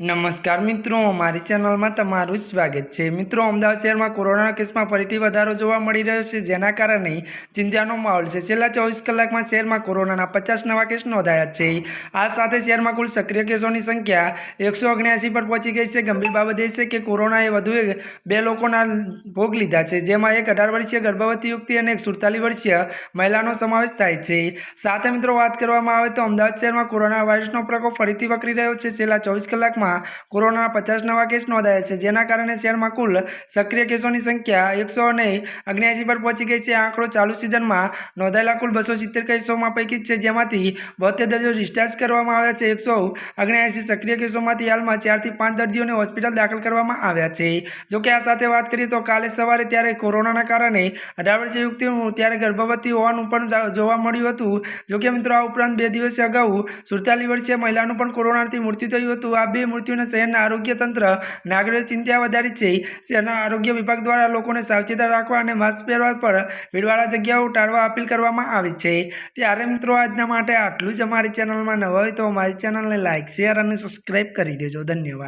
નમસ્કાર મિત્રો મારી ચેનલમાં તમારું સ્વાગત છે. મિત્રો, અમદાવાદ શહેરમાં કોરોના કેસમાં ફરીથી વધારો જોવા મળી રહ્યો છે, જેના કારણે ચિંતાનો માહોલ છે. છેલ્લા ચોવીસ કલાકમાં શહેરમાં કોરોનાના પચાસ નવા કેસ નોંધાયા છે. આ સાથે શહેરમાં કુલ સક્રિય કેસોની સંખ્યા એકસો ઓગણ્યાસી પર પહોંચી ગઈ છે. ગંભીર બાબત એ છે કે કોરોનાએ વધુ બે લોકોના ભોગ લીધા છે, જેમાં એક અઢાર વર્ષીય ગર્ભવતી યુક્તિ અને એક સુડતાલીસ વર્ષીય મહિલાનો સમાવેશ થાય છે. સાથે મિત્રો, વાત કરવામાં આવે તો અમદાવાદ શહેરમાં કોરોના વાયરસનો પ્રકોપ ફરીથી વકરી રહ્યો છે. છેલ્લા ચોવીસ કલાકમાં કોરોનાના પચાસ નવા કેસ નોંધાયા છે, જેના કારણે શહેરમાં કુલ સક્રિય કેસોની સંખ્યા એકસો અને અગ્નિયાસી પર પહોંચી ગઈ છે. આંકડો ચાલુ સિઝનમાં નોંધાયેલા કુલ બસો સિત્તેર કેસોમાં પૈકી છે, જેમાંથી બોતેર દર્દીઓ ડિસ્ચાર્જ કરવામાં આવ્યા છે. એકસો અગ્નિયાસી સક્રિય કેસોમાંથી હાલમાં ચારથી પાંચ દર્દીઓને હોસ્પિટલ દાખલ કરવામાં આવ્યા છે. જોકે આ સાથે વાત કરીએ તો કાલે સવારે ત્યારે કોરોનાના કારણે અઢાર વર્ષીય યુક્તિનું ત્યારે ગર્ભવતી હોવાનું પણ જોવા મળ્યું હતું. જોકે મિત્રો, આ ઉપરાંત બે દિવસ અગાઉ સુડતાલીસ વર્ષીય મહિલાનું પણ કોરોનાથી મૃત્યુ થયું હતું. આ બે મૃત્યુને શહેરના આરોગ્ય તંત્ર નાગરિક ચિંતા વધારી છે. શહેરના આરોગ્ય વિભાગ દ્વારા લોકોને સાવચેતા રાખવા અને માસ્ક પહેરવા પર ભીડવાળા જગ્યાઓ ટાળવા અપીલ કરવામાં આવી છે. ત્યારે મિત્રો, આજના માટે આટલું જ. અમારી ચેનલમાં નવા હોય તો અમારી ચેનલને લાઇક શેર અને સબસ્ક્રાઈબ કરી દેજો. ધન્યવાદ.